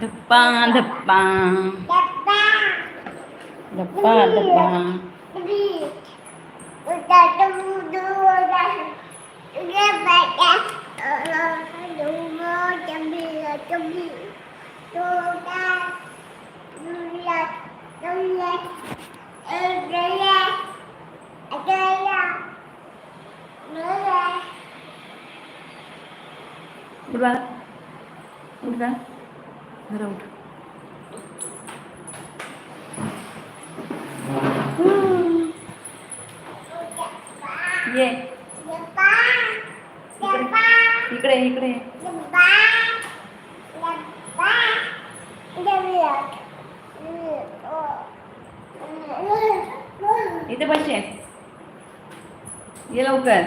ದಪ್ಪ ದಪ್ಪ ದಪ್ಪ ದಪ್ಪ Goodbye. Goodbye. उठ बाळा जरा उठ ये इकडे इकडे इथे बसचे ये लवकर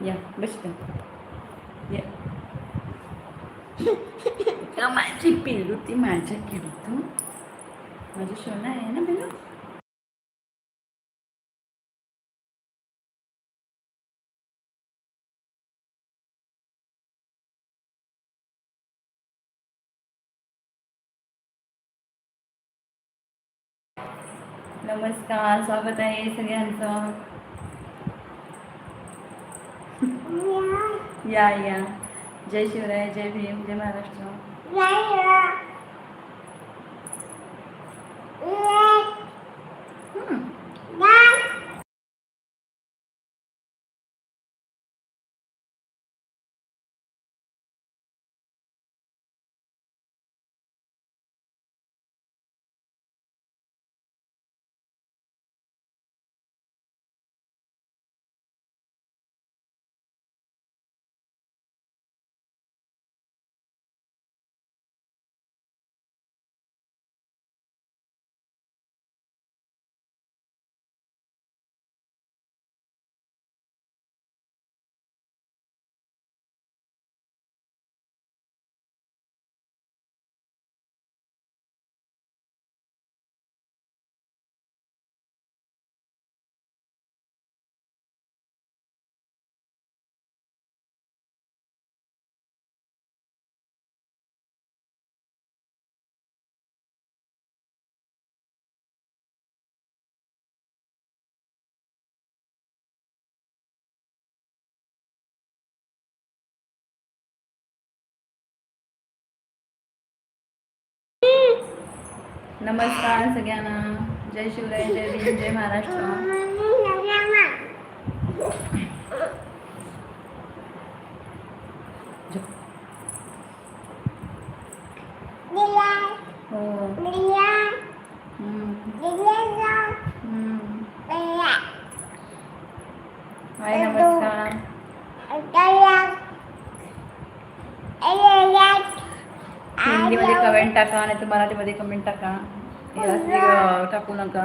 या बस ये माझी पिल्लू ती माझ्या खेळतो माझी सोना आहे ना पिल्लू नमस्कार स्वागत आहे सगळ्यांचं. या या. जय शिवराय जय भीम जय महाराष्ट्र. Later. नमस्कार सगळ्यांना. जय शिवराय जय भीम जय महाराष्ट्र. हो. हम्म. हम्म. हाय नमस्कार. हिंदीमध्ये कमेंट टाका नाही तर मराठीमध्ये कमेंट टाका. हे टाकू नका.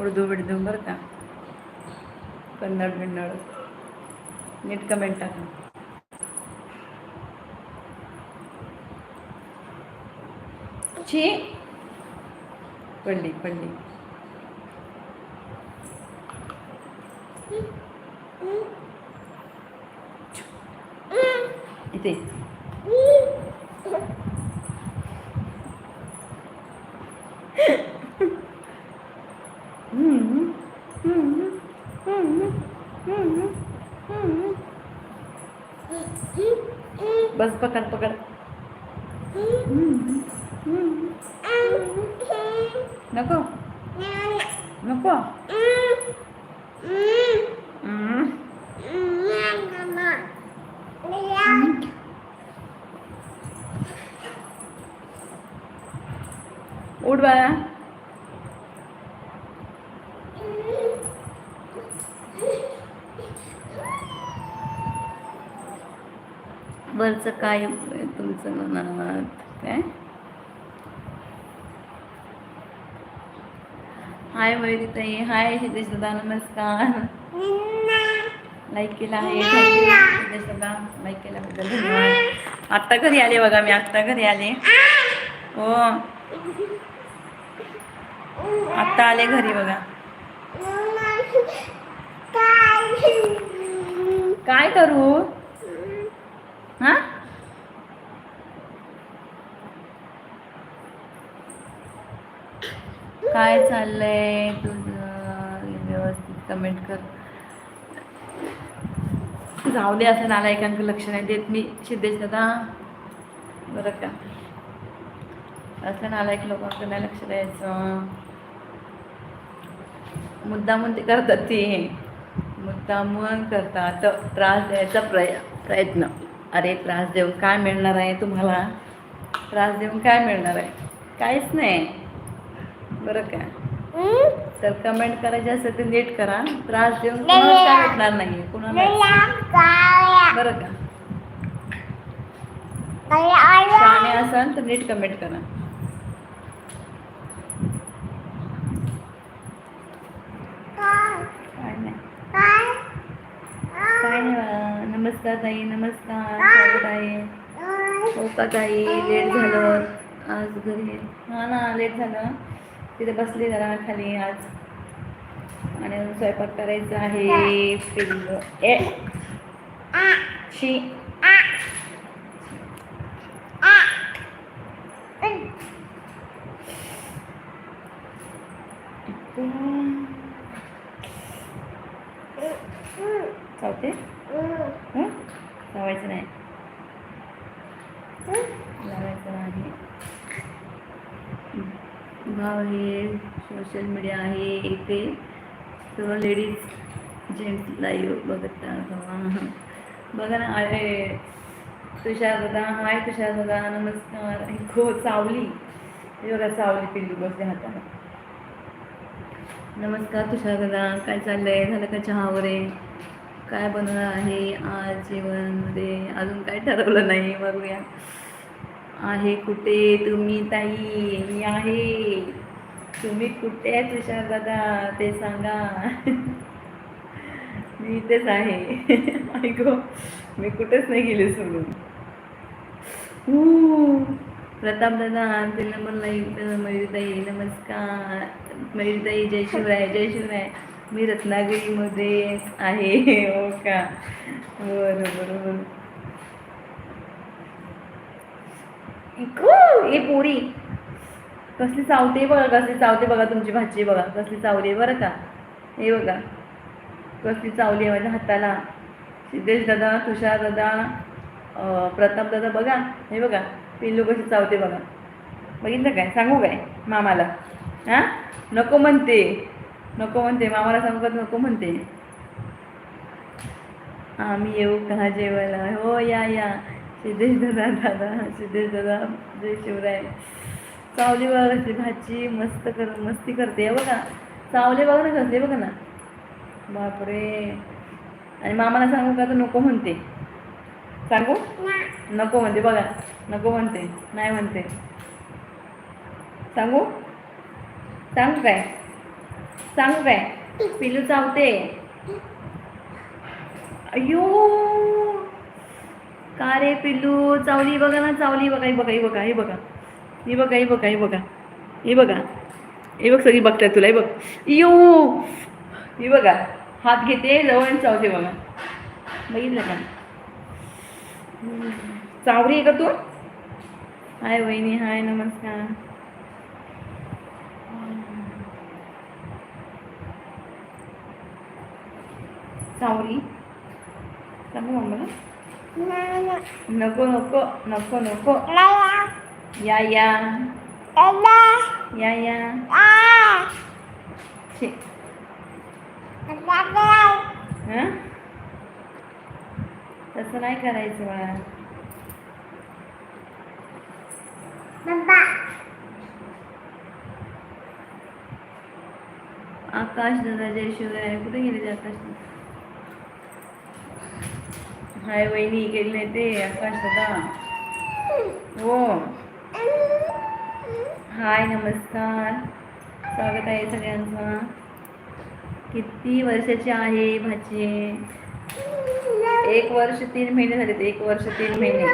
उर्दू बिर्दू बरं का? कन्नड बिन्नड. नीट कमेंट टाका. छी. पडली पडली. इथे. बस पकड पकड हम्म. हम्म. नको नको हम्म. उठ बाळा तुमचं काय तुमचं मनात? काय? हाय वैदिताई हाय सिद्धेश दादा नमस्कार. लाईक केला आहे. सिद्धेश दादा लाईक केल्याबद्दल धन्यवाद. आत्ता घरी आले बघा मी आत्ता घरी आले. हो. आत्ता आले घरी बघा. काय करू? हा? काय चाललंय? तुझं व्यवस्थित कमेंट कर. जाऊ दे असं नालायकांक लक्ष नाही देत मी. सिद्धेश दादा बरं का? असं नालायक लोकांकडे नाही लक्ष द्यायचं. मुद्दामून ते करतात ते. मुद्दामून करतात. त्रास द्यायचा प्रय प्रयत्न. अरे त्रास देऊन काय मिळणार आहे तुम्हाला? त्रास देऊन काय मिळणार आहे? काहीच नाही. बरं का तर कमेंट करायचे असेल तर नीट करा. त्रास देऊन कुणाला काय भेटणार नाही कुणाला बरं का? शहाणे असाल तर नीट कमेंट करा. काय काय. नमस्कार ताई नमस्कार. स्वागत आहे हो का ताई लेट झालं. आज घरी. हा ना लेट झालं. तिथे बसली जरा खाली आज. आणि स्वयंपाक करायचा आहे. ए. शी चावते हं? लावायचं नाही लावायचं नाही भाव हे सोशल मीडिया आहे इथे. सर्व लेडीज जेंट्स लाईव्ह बघत. बघा ना अरे तुषार दादा हाय तुषार दादा नमस्कार. हो चावली हे बघा चावली पिल्लू बसले हाताला नमस्कार तुषार दादा काय चाललंय? झालं का चहा वगैरे? काय बनवणार आहे आज जेवणमध्ये? अजून काय ठरवलं नाही बघूया. आहे कुठे? तुम्ही ताई मी आहे. तुम्ही कुठे आहे तुषार दादा? ते सांगा. मी इथेच आहे. ऐको मी कुठेच नाही गेले सोडून. प्रताप दादा ते नंबर लाईव्ह मयुरीताई नमस्कार. मयुरताई जय शिवराय जय शिवराय. मी रत्नागिरीमध्ये आहे. हो का? बरं बरोबर बरं. ए पोरी. कसली चावते बघा कसली चावते बघा तुमची भाची बघा कसली चावली आहे बरं का? हे बघा कसली चावली आहे माझ्या हाताला. सिद्धेश दादा तुषार दादा प्रताप दादा बघा हे बघा पिल्लू कशी चावते बघा. बघितलं काय? सांगू काय मामाला? हां? नको म्हणते. नको म्हणते मामाला सांगत नको म्हणते. आम्ही येऊ का जेवायला? हो या या. सिद्धेश दादा दादा सिद्धेश दादा जय शिवराय. चावली बघा कसली भाजी मस्त कर मस्ती करते. बघा चावले बघा ना कसले बघा ना. बापरे. आणि मामाला सांगू का तर नको म्हणते. सांगू? नको म्हणते बघा. नको म्हणते. नाही म्हणते. सांगू? सांगू काय? सांगू काय? पिलू चावते. अयो का रे पिल्लू? चावली बघा ना चावली बघा ही बघा ही बघा ही बघा. ही बघा ही बघा ही बघा. ही बघा. ही बघ सगळी बघताय तुला ही बघ. यो! ही बघा. हात घेते जवळ चावते बघा. बघितलं का? चावरी आहे का तू? हाय वहिनी हाय नमस्कार. चावरी. सांगू मम्माला नको नको नको नको. या या. या या. हं? तसं नाही करायचं बाळा. आकाश दादा जय शिवराय. कुठे गेले आकाश हाय वहिनी गेले ते आकाश दादा. हो. हाय नमस्कार. स्वागत आहे सगळ्यांचं. किती वर्षाची आहे भाची? एक वर्ष तीन महिने झाले एक वर्ष तीन महिने.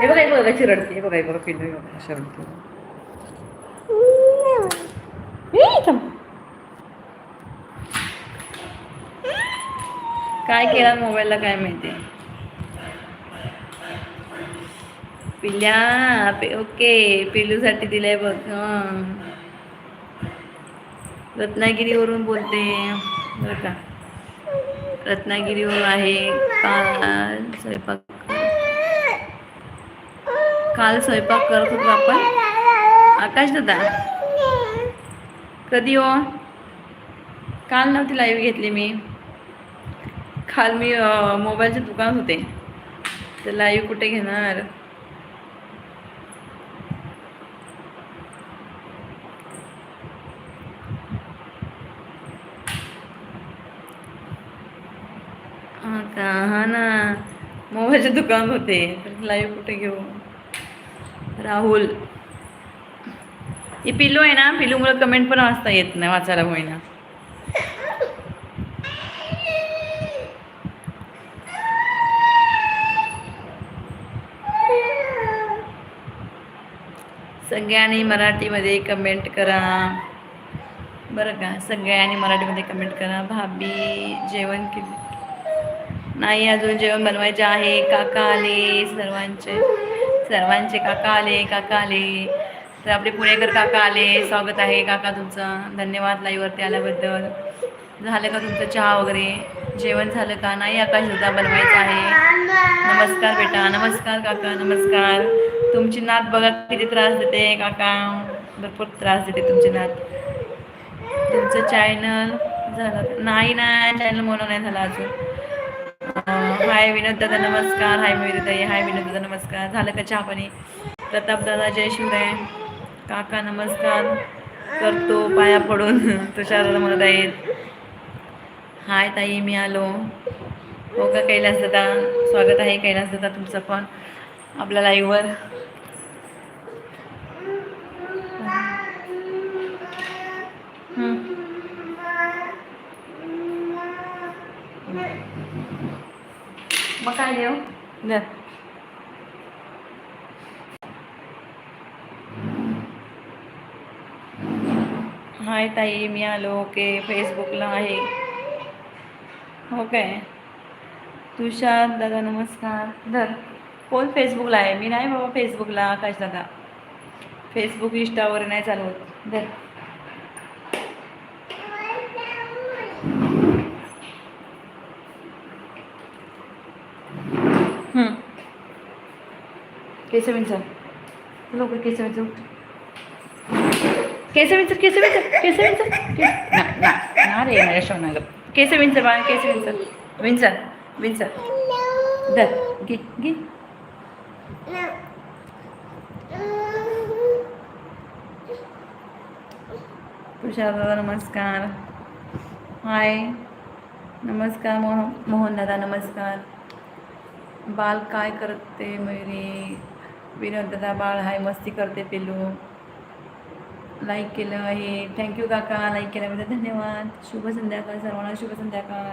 हे बघा एक बघा चिरडते बघा एक बघा पिल्लू बघा काय केलं मोबाईलला काय माहिती? पिल्या पे- ओके पिल्लूसाठी दिलंय बघ रत्नागिरीवरून बोलते. बरं का. रत्नागिरीवर आहे काल स्वयंपाक काल स्वयंपाक करत होतो आपण. आकाश दादा. कधी हो? काल नव्हती लाईव्ह घेतली मी. काल मी मोबाईलचे दुकान होते. तर लाईव्ह कुठे घेणार हा का? हा ना. मोबाईलचे दुकान होते. तर लाईव्ह कुठे घेऊ? राहुल. ही पिल्लू आहे ना? पिल्लूमुळे कमेंट पण वाचता येत नाही वाचायला होईना. सगळ्यांनी मराठीमध्ये कमेंट करा. बरं का? सगळ्यांनी मराठीमध्ये कमेंट करा. भाभी जेवण केली. नाही अजून जेवण बनवायचे आहे. काका आले सर्वांचे. सर्वांचे काका आले काका आले. तर आपले पुणेकर काका आले. स्वागत आहे काका तुमचं. धन्यवाद लाईवरती आल्याबद्दल. झालं का तुमचं चहा वगैरे? जेवण झालं का? नाही आकाश होता बनवायचं आहे. नमस्कार बेटा. नमस्कार काका. नमस्कार. तुमची नात बघा किती त्रास देते काका. भरपूर त्रास देते तुमची नात. तुमचं चॅनल झालं. नाही ना चॅनल म्हणून नाही झालं अजून. हाय विनोद दादा नमस्कार. हाय मयुरीताई हाय विनोद दादा नमस्कार. झालं का चहा पाणी? प्रताप दादा जय शिवराय. काका नमस्कार. करतो पाया पडून. तुषार दादा म्हणत आहेत. हाय ताई मी आलो. हो का कैलास दादा? स्वागत आहे कैलास दादा तुमचं पण. आपल्या लाईव्हवर मग काय हाय ताई मी आलो ओके फेसबुकला आहे हो काय तुषार दादा नमस्कार धर कोण फेसबुकला आहे मी नाही बाबा फेसबुकला आकाश दादा? फेसबुक इंस्टावर नाही चालवत. धर केस विंचर लवकर केस विंचर उठ. केस विंचर केस विंचर केस विंचर ना रे माझ्या शोनाला केस विंचर बाळा केस विंचर विंचर विंचर दर घे घे. तुषार दादा नमस्कार. हाय. नमस्कार मोह मोहन दादा नमस्कार. बाल काय करते मयुरी विनोद बाळ हाय मस्ती करते पेलू लाईक केलं आहे. थँक्यू काका लाईक केल्याबद्दल धन्यवाद. शुभ संध्याकाळ सर्वांना शुभ संध्याकाळ.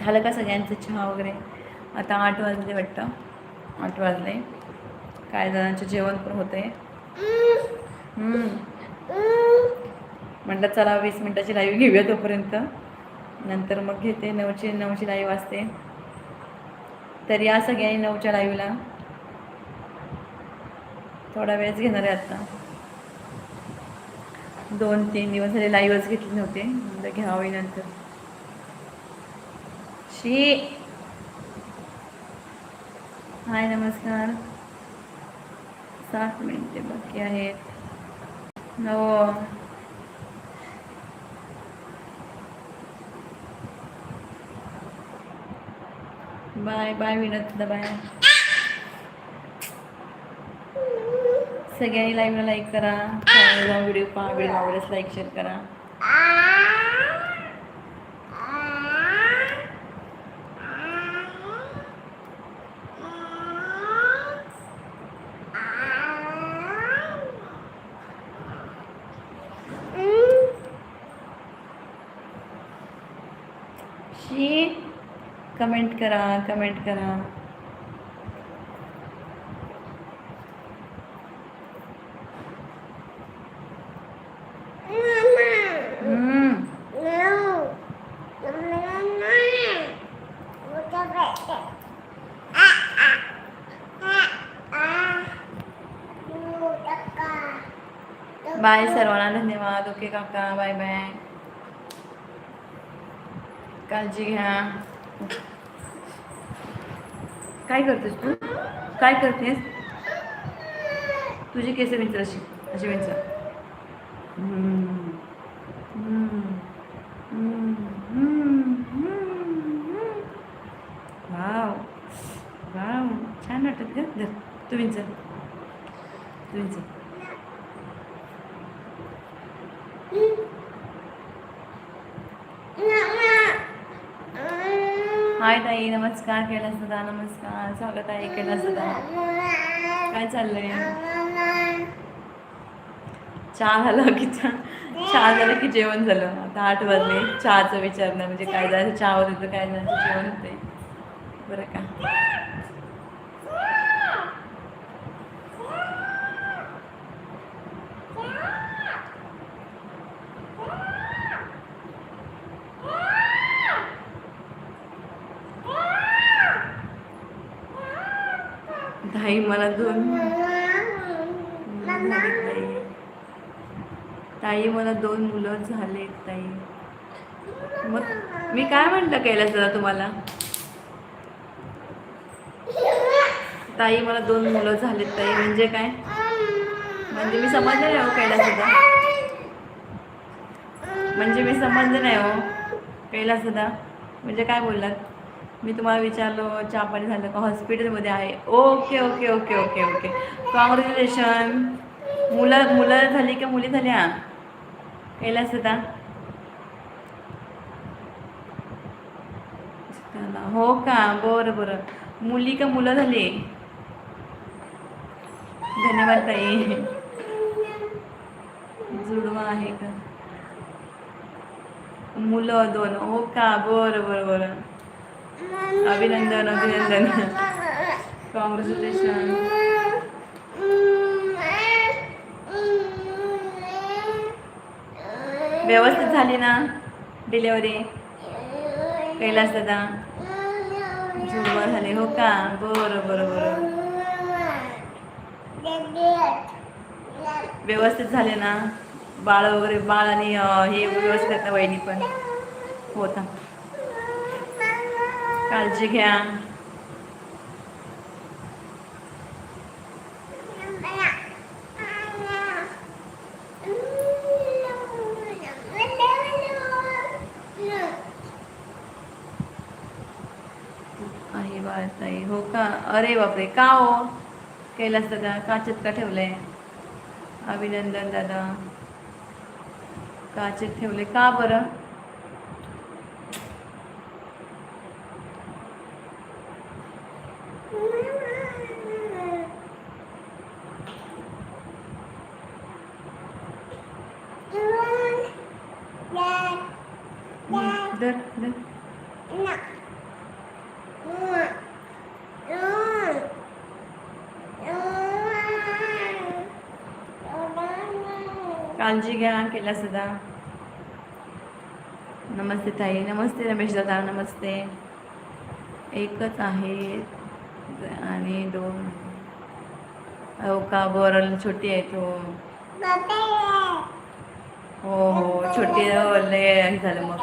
झालं का सगळ्यांचं चहा वगैरे? आता आठ वाजले वाटतं. आठ वाजले. काय जणांचं जेवण पण होते म्हटलं चला वीस मिनटाची लाईव्ह घेऊया तोपर्यंत. नंतर मग घेते. नऊची नऊची लाईव्ह असते. तर या सगळ्यांनी नऊच्या लाईव्हला थोडा वेळच घेणार आहे आता. दोन तीन दिवस झाले लाईव्हच घेतले नव्हते म्हणजे घ्यावी नंतर. शी हाय नमस्कार. सात मिनिटे बाकी आहेत. हो बाय बाय विनोद बाय. सगळ्यांनी लाईव्हला लाईक करा. व्हिडिओ पहा व्हिडिओ आवडल्यास लाईक शेअर करा. कमेंट करा कमेंट करा. बाय सर्वांना धन्यवाद ओके काका बाय बाय काळजी घ्या काय करतेस तू? काय करतेस? तुझी केस विंचर अशी अशी विंचर वाव वाव छान वाटत ग. धर तू विंचर तू विंचर हाय ताई नमस्कार कैलास दादा नमस्कार स्वागत आहे कैलास दादा काय चाललंय? चहा झालं की चहा? चहा झालं की जेवण झालं. आता आठ वाजले. चहाचं विचारणं म्हणजे काय जायचं? चहा होत काय जायचं? जेवण होते बरं का ताई मला दोन मुलं झालीत ताई ताई मला दोन मुलं झाले ताई. मग मी काय म्हटलं कैलास दादा तुम्हाला? ताई मला दोन मुलं झालेत ताई. म्हणजे काय? म्हणजे मी समजले नाही हो कैलास दादा. म्हणजे मी समजले नाही हो कैलास दादा. म्हणजे काय बोललात? मी तुम्हाला विचारलो चहा पाणी झालं का? हॉस्पिटलमध्ये आहे. Okay okay okay okay okay. Congratulation मुलं मुलं झाली का मुली झाल्या? कैलास दादा हो का बरं बरं मुली का मुलं झाली धन्यवाद ताई जुडवा आहे का मुलं दोन हो का बरं बरं बरं अभिनंदन अभिनंदन कॉंग्रॅच्युलेशन व्यवस्थित झाली ना? डिलेवरी कैलास दादा? जुडवा झाले हो का? बरं बरं बरं. व्यवस्थित झाले ना? बाळ वगैरे बाळ आणि हे व्यवस्थित आहेत ना वहिनी पण. होता काळजी घ्या. आहे बाळताई हो का? अरे बापरे! का हो? कैलास दादा काचेत का ठेवलंय? अभिनंदन दादा. काचेत ठेवले का बरं? घ्या कैलास दादा नमस्ते ताई नमस्ते रमेश दादा नमस्ते. एकच आहे आणि दोन. हो का बरं छोटी आहे तो. हो हो छोटी हो, लय हे झालं मग.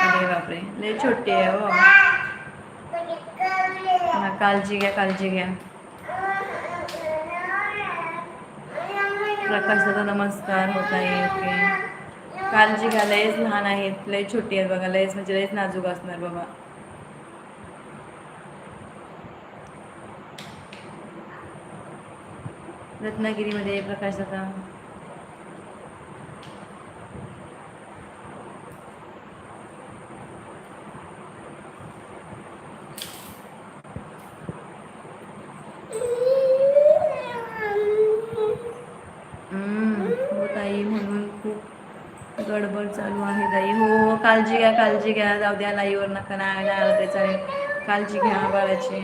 अरे बापरे लय छोटी आहे हो हा, काळजी घ्या काळजी घ्या. प्रकाश दादा नमस्कार होत आहे ओके. काळजी घ्या लयच लहान आहेत लय छोटी आहेत बघा लयच म्हणजे लयच नाजूक असणार बाबा. रत्नागिरीमध्ये प्रकाश दादा हम्म, हो ताई म्हणून खूप गडबड चालू आहे ताई हो हो काळजी घ्या काळजी घ्या. जाऊ द्या लाईवर नका नाही आलं चालेल. काळजी घ्या बाळाची.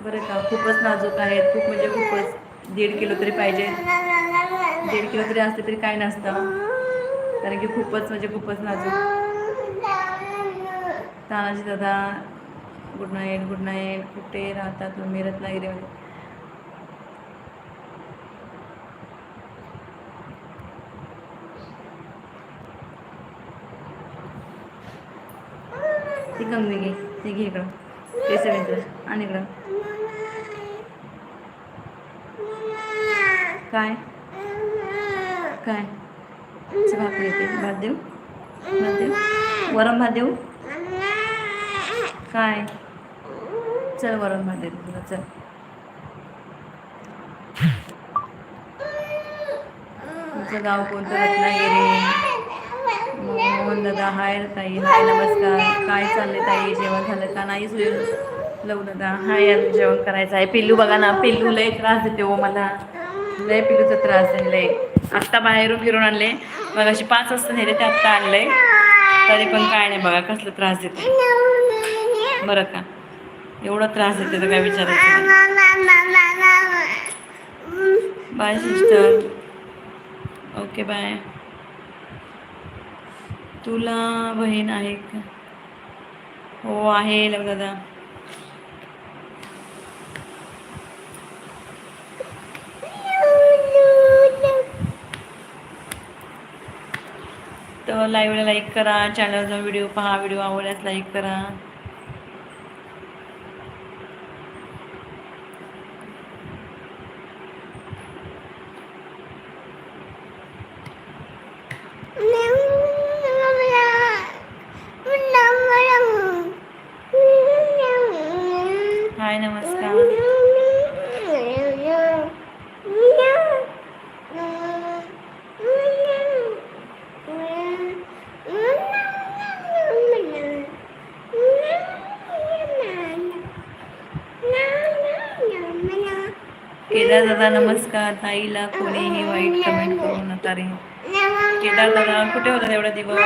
बरं का खूपच नाजूक आहेत. खूप म्हणजे खूपच दीड किलो तरी पाहिजे. दीड किलो तरी असते तरी काय नसतं. कारण की खूपच म्हणजे खूपच नाजूक. तानाजी दादा गुड नाईट गुड नाईट कुठे राहता तुम्ही? रत्नागिरीमध्ये. ती कमी घे. ती घे इकडं. केसरीचं आणि इकडं. काय? काय? चल भाकरी येते. भात देऊ? भात देऊ? वरम भात देऊ? काय? चल वरम भात देऊ तुला. चल. तुमचं गाव कोणतं? रत्नागिरी. मोहन दादा हाय ताई हाय नमस्कार. काय चाललंय ताई? जेवण झालं का? नाही सुरू लव दादा हाय यार जेवण करायचं आहे. पिल्लू बघा ना पिल्लू लय त्रास देते हो मला. लय पिल्लूचा त्रास आहे लय. आत्ता बाहेरून फिरून आणले. मग अशी पाच वाजता नेले ते आत्ता आणले. तरी पण काय नाही बघा कसलं त्रास देते. बरं का? एवढा त्रास देते तर काय विचारायचं बाय सिस्टर. Okay bye. तुला बहीण आहे का? हो आहे लग दादा तर लाईव्हला लाईक करा चॅनलचा जाऊन व्हिडिओ पहा व्हिडिओ आवडल्यास लाईक करा. दादा नमस्कार. ताईला कोणीही वाईट कमेंट करू नका रे केदार दादा कुठे होता एवढा दिवस?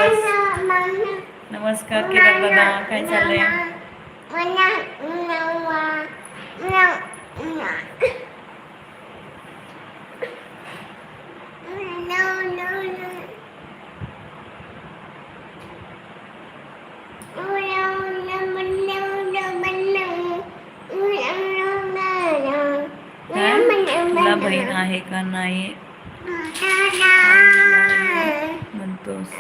नमस्कार केदार दादा. काय चाललंय? तुला बहीण आहे का नाही? म्हणतोस.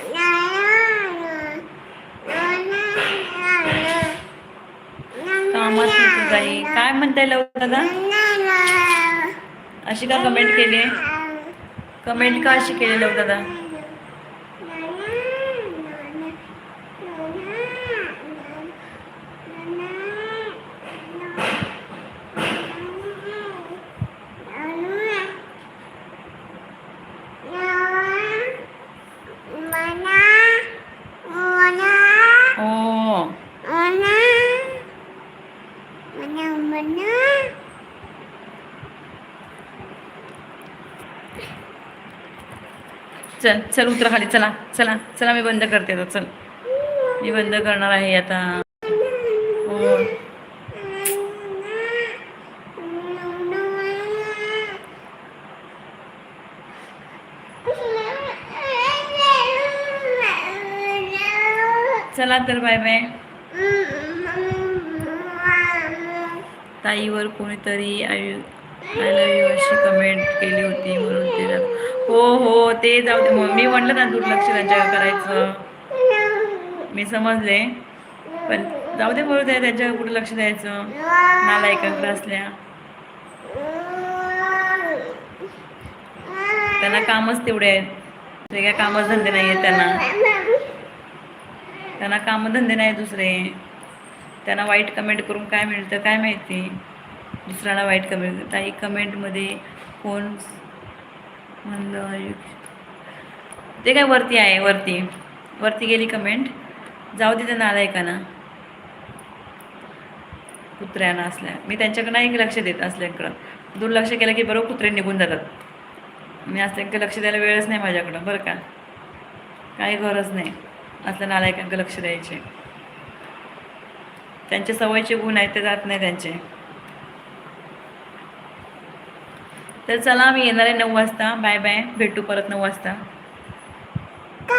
कामात होती काही काय म्हणताय लव दादा अशी का कमेंट केली? कमेंट का अशी केली लव दादा चल चल उतरा खाली चला चला चला मी बंद करते आता चल. मी बंद करणार आहे आता. हो चला तर बाय बाय. ताईवर कोणीतरी आय आय लव्ह यू अशी कमेंट केली होती म्हणून तिला हो हो ते जाऊ दे. मग मी म्हटलं ना दुर्लक्ष त्यांच्या करायचं. मी समजले. पण जाऊ दे बोलू दे त्यांच्यावर कुठं लक्ष द्यायचं? मला एकाग्र असल्या. त्यांना कामच तेवढे आहेत. वेगळ्या कामच धंदे नाही आहेत त्यांना त्यांना कामधंदे नाही दुसरे. त्यांना वाईट कमेंट करून काय मिळतं काय माहिती? दुसऱ्याला वाईट कमेंट काही कमेंटमध्ये कोण मंद ते काय वरती आहे वरती. वरती गेली कमेंट जाऊ दे त्या नालायकांना कुत्र्यांना असल्या. मी त्यांच्याकडे नाही लक्ष देत असल्याकडं. दुर्लक्ष केलं की बरोबर कुत्रे निघून जातात. मी असल्याकडे लक्ष द्यायला वेळच नाही माझ्याकडं बरं का? काही गरज नाही. असल्या नालायकांकडे लक्ष द्यायचे. त्यांचे सवयीचे गुण आहेत ते जात नाही त्यांचे. तर चला मी येणार आहे नऊ वाजता. Bye bye. भेटू परत नऊ वाजता.